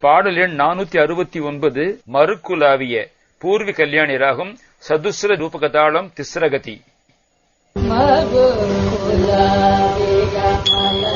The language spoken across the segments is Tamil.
பாடல் எண் நானூத்தி அறுபத்தி ஒன்பது மறுக்குலாவிய பூர்வி கல்யாணி ராகம் சதுஸ்ர ரூபகதாளம் திஸ்ரகதி. தாய்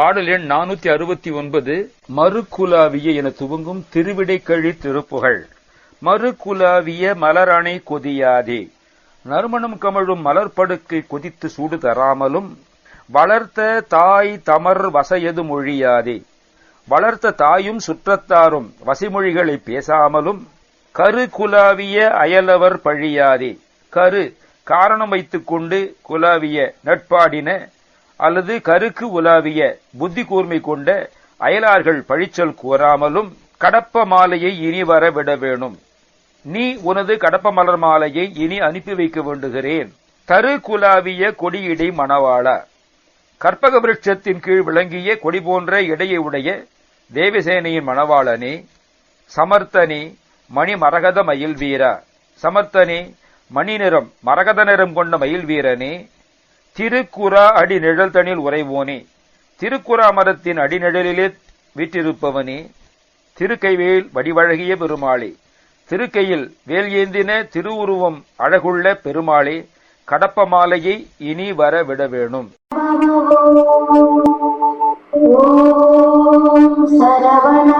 பாடல் எண் நானூத்தி அறுபத்தி ஒன்பது மறுக்குலாவிய என துவங்கும் திருவிடைக்கழி திருப்புகழ் மறுக்குலாவிய மலரணை கொதியாதே. நறுமணம் கமழும் மலர்படுக்கை கொதித்து சூடு தராமலும் வளர்த்த தாய் தமர் வசையது மொழியாதே. வளர்த்த தாயும் சுற்றத்தாரும் வசிமொழிகளை பேசாமலும் கரு குலாவிய அயலவர் பழியாதே. கரு காரணம் வைத்துக்கொண்டு குலாவிய நட்பாடின அல்லது கருக்கு உலாவிய புத்தி கூர்மை கொண்ட அயலார்கள் பழிச்சொல் கூறாமலும் கடப்ப மாலையை இனி வர விட வேணும். நீ உனது கடப்ப மலர் மாலையை இனி அனுப்பி வைக்க வேண்டுகிறேன். தரு குலாவிய கொடியிடை மணவாளா. கற்பக விருட்சத்தின் கீழ் விளங்கிய கொடி போன்ற இடையை உடைய தேவசேனையின் மணவாளனே சமர்த்தனே மணி மரகத மயில் வீரா சமர்த்தனே மணி நிறம் மரகத நிறம் கொண்ட மயில் வீரனே திருக்குறா அடிநிழல் தனில் உறைவோனே. திருக்குறா மரத்தின் அடிநிழலிலே வீற்றிருப்பவனே. திருக்கைவேல் வடிவழகிய பெருமாளே. திருக்கையில் வேல் ஏந்தின திருவுருவம் அழகுள்ள பெருமாளே கடப்ப மாலையை இனி வர விட வேணும். சரவண